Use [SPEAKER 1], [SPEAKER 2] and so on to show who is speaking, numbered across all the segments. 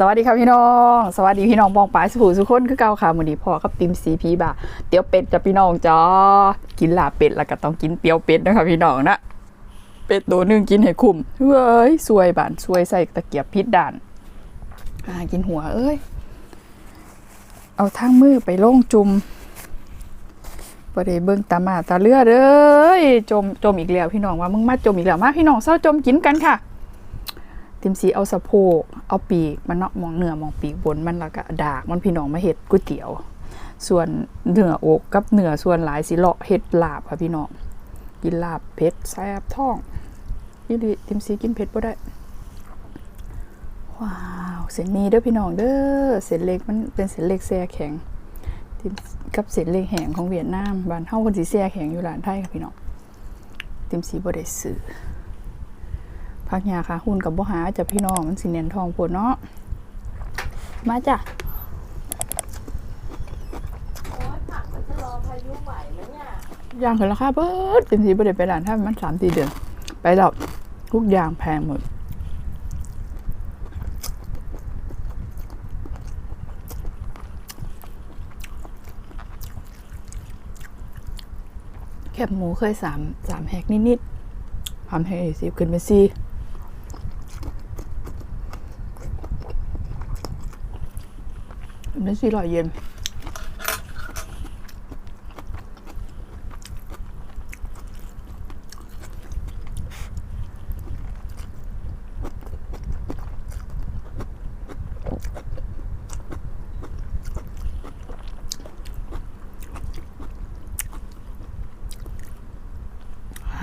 [SPEAKER 1] สวัสดีครับพี่น้อง สวัสดีพี่น้องปองปายสุภูสุขคนคือเก่าค่ะมือนี้พ่อกับติมซีพีบ่าเตี๋ยวเป็ดจะพี่น้องจ้ากินลาเป็ดแล้วก็ต้องกินเตี๋ยวเป็ดนะคะพี่น้องนะเป็ดตัวหนึงกินให้คุ้มเฮ้ยสวยบานสวยใส่ตะเกียบพิษด่านอ่ากินหัว เอ้ย เอาทั้งมือไปลงจุ่มบ่ได้เบิ่งตามาตาเลือดเอ้ยจมจมอีกแล้วพี่น้องว่ามึงมาจมอีกแล้วมาพี่น้องเศร้าจมกินกันค่ะ ติมสีเอาสะโพก เอาปีก มันเนาะมองเนื้อมองปีกบนมันแล้วก็ดากมันพี่น้องมาเห็ดก๋วยเตี๋ยว ส่วนเนื้ออกกับเนื้อส่วนหลายสิเลาะเห็ดลาบค่ะพี่น้องกินลาบเผ็ดแซ่บท้องยี่ดีติมสีกินเผ็ดบ่ได้ว้าวเส้นหมีเด้อพี่น้องเด้อเส้นเล็กมันเป็นเส้นเล็กแซ่แข็งกับเส้นเล็กแห้งของเวียดนามบ้านเฮาคนสิแซ่แข็งอยู่ร้านไทยค่ะพี่น้องติมสีบ่ได้ซื้อ พักยาค่ะหุ่นกับบ่หาจะพี่น้องมันสิเนียนทองปวดเนาะมาจ้ะ
[SPEAKER 2] โอ๊ยผักมันจะรอพายุไหวไหมเนี่ย
[SPEAKER 1] ยางขึ้นราคาเบิดเต็มทีบ่ได้ไปร้านถ้ามันสามสี่เดือนไปแล้วทุกอย่างแพงหมดแคบหมูเคยสามสามแหกนิดๆความแหกสิบขึ้นเป็นสี่ เป็นสี่ร้อยเยนอ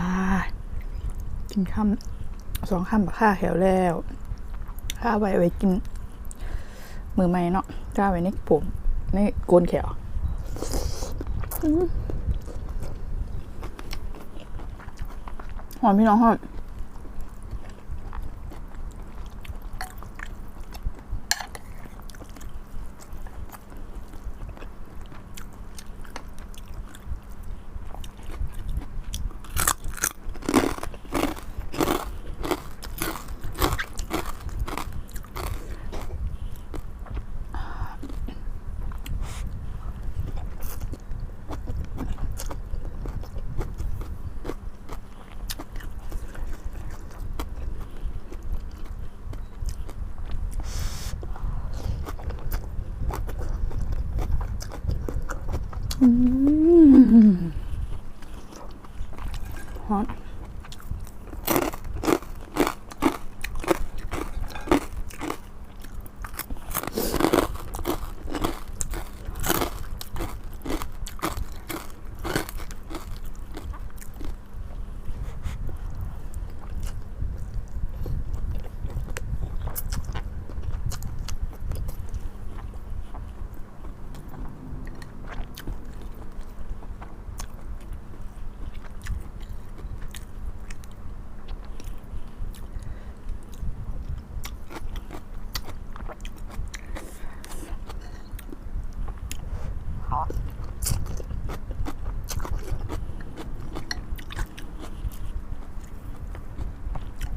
[SPEAKER 1] ่ากินข้ามสองข้ามกับข้าแถวแล้ว ข้าไว้ไว้กิน มือใหม่เนาะกล้าไว้ในผมในโกนแขวหอมพี่น้องหอม ห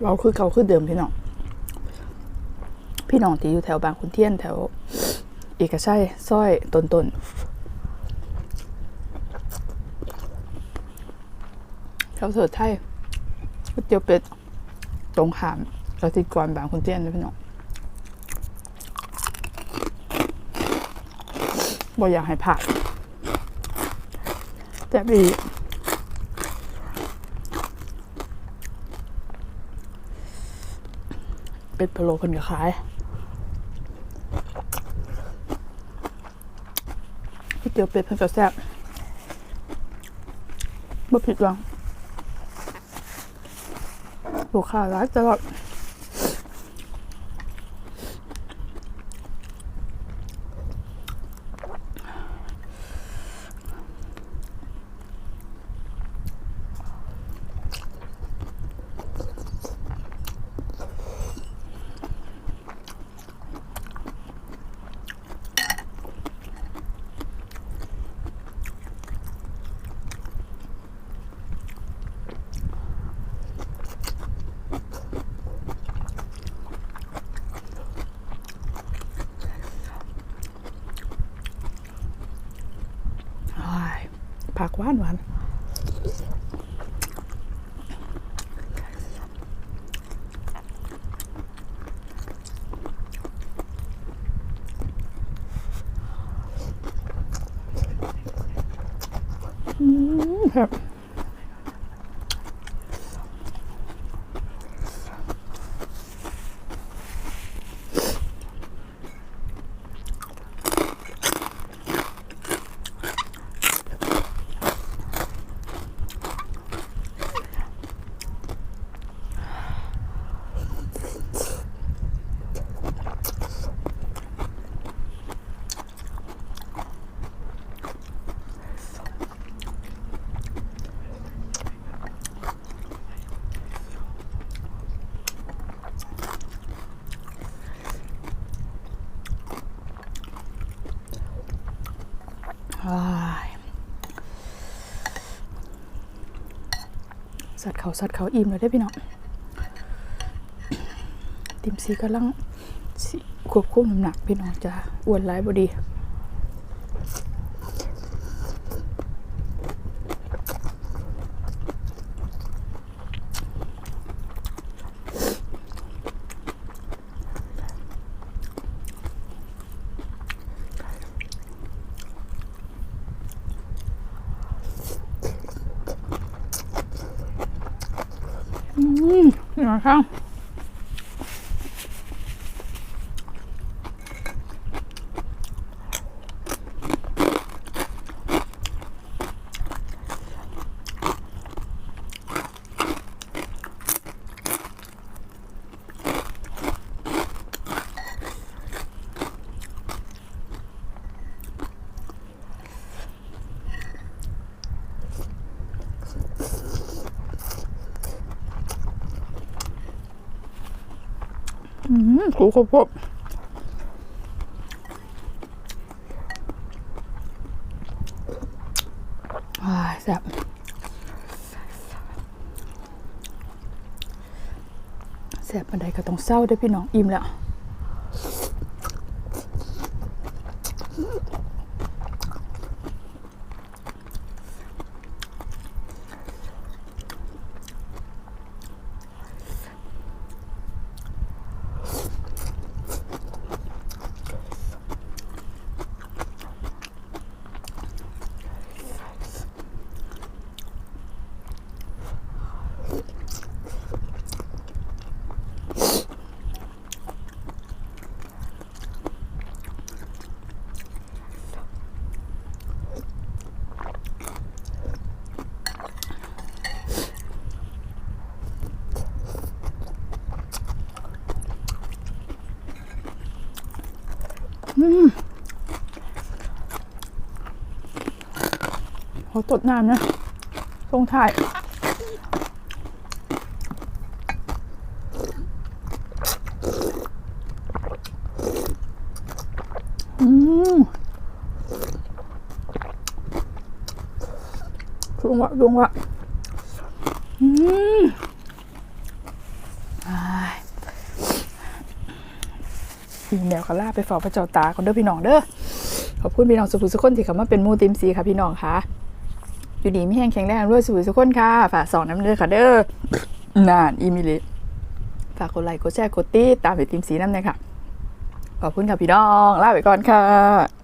[SPEAKER 1] เราคือเก่าคือเดิมพี่น้อง พี่น้องที่อยู่แถวบางขุนเทียนแถว เอกชัยซอยตนตนแถวเถิดไทยก๋วยเตี๋ยวเป็ดตรงขามเราติดก่อนบางขุนเทียนเลยพี่น้องบ่อยากให้ผ่านแต่ดี เป็ดพะโล้เพิ่นก็ขายก๋วยเตี๋ยวเป็ดเพิ่นก็แซ่บบ่ผิดหวังลูกค้าหลายตลอด ผักหวานหวานครับ สัตว์เขาสัตว์เขาอิ่มเลยได้พี่น้องติมซีกำลังควบคุมน้ำหนักพี่น้องจะอ้วนร้ายบดี อืม นี่ อืมกูครบครบแซ่บแซ่บปันไดก็ต้องเศร้าได้พี่น้องอิ่มแล้ว เขาตดน้ำนะทรงถ่ายอืมดวงวะดวงวะอืมอ้าย อีเมลาไปฝากพระเจ้าตาคนเด้อพี่น้องเด้อขอบคุณพี่น้องสุภุสุคนที่เข้ามาเป็นมูติมซีค่ะพี่น้องค่ะ อยู่ดีไม่แห้งแข็งแรงด้วยสุภุสุคนค่ะฝากสองน้ำเด้อค่ะเด้อนานอีมิลิฝากกดไลค์กดแชร์กดติดตามไปติมซีน้ำเลยค่ะขอบคุณค่ะพี่น้องลาไปก่อนค่ะ